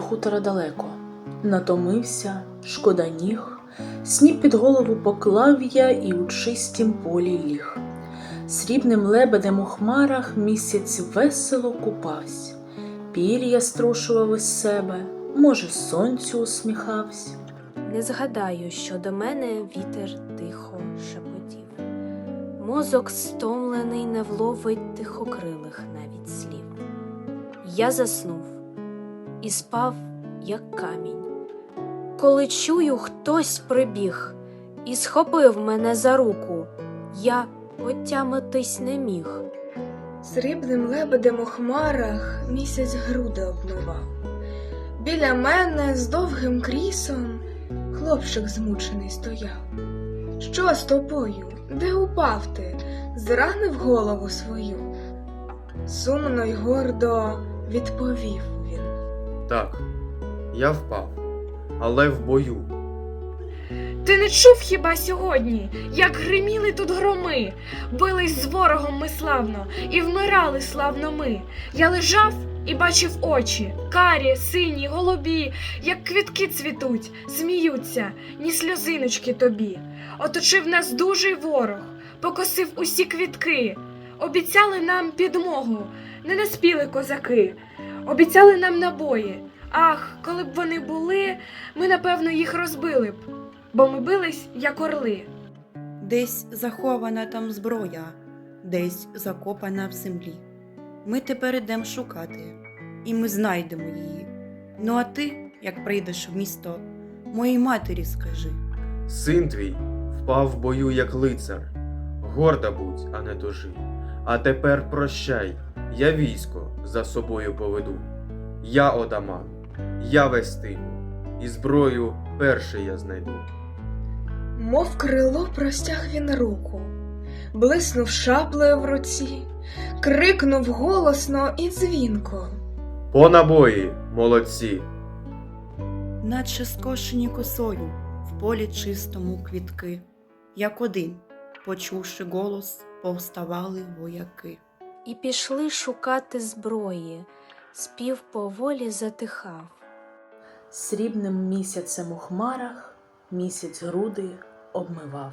хутора далеко. Натомився, шкода ніг, сніп під голову поклав я і у чистім полі ліг. Срібним лебедем у хмарах місяць весело купавсь, пір'я струшував із себе, може, сонцю усміхавсь. Не згадаю, що до мене вітер тихо шепотів. Мозок стомлений не вловить тихокрилих навіть слів. Я заснув і спав, як камінь. Коли чую, хтось прибіг і схопив мене за руку, я отямитись не міг. Срібним лебедем у хмарах місяць груди обмивав. Біля мене з довгим крісом хлопчик змучений стояв. Що з тобою? Де упав ти? Зранив голову свою? Сумно й гордо відповів. Так, я впав, але в бою. Ти не чув хіба сьогодні, як гриміли тут громи, бились з ворогом ми славно, і вмирали славно ми. Я лежав і бачив очі, карі, сині, голубі, як квітки цвітуть, сміються, ні сльозиночки тобі. Оточив нас дужий ворог, покосив усі квітки, обіцяли нам підмогу, не наспіли козаки, обіцяли нам набої. Ах, коли б вони були, ми напевно їх розбили б бо ми бились, як орли. Десь захована там зброя, десь закопана в землі. Ми тепер ідемо шукати, і ми знайдемо її. Ну а ти, як прийдеш в місто, моїй матері скажи. Син твій впав в бою, як лицар. Горда будь, а не тужи. А тепер прощай, я військо за собою поведу. Я отаман, я вестиму, і зброю перший я знайду. Мов крило простяг він руку, блиснув шаблею в руці, крикнув голосно і дзвінко. По набої, молодці! наче скошені косою в полі чистому квітки, як один, почувши голос, повставали вояки. І пішли шукати зброї, спів поволі затихав. Срібним місяцем у хмарах місяць груди обмивав.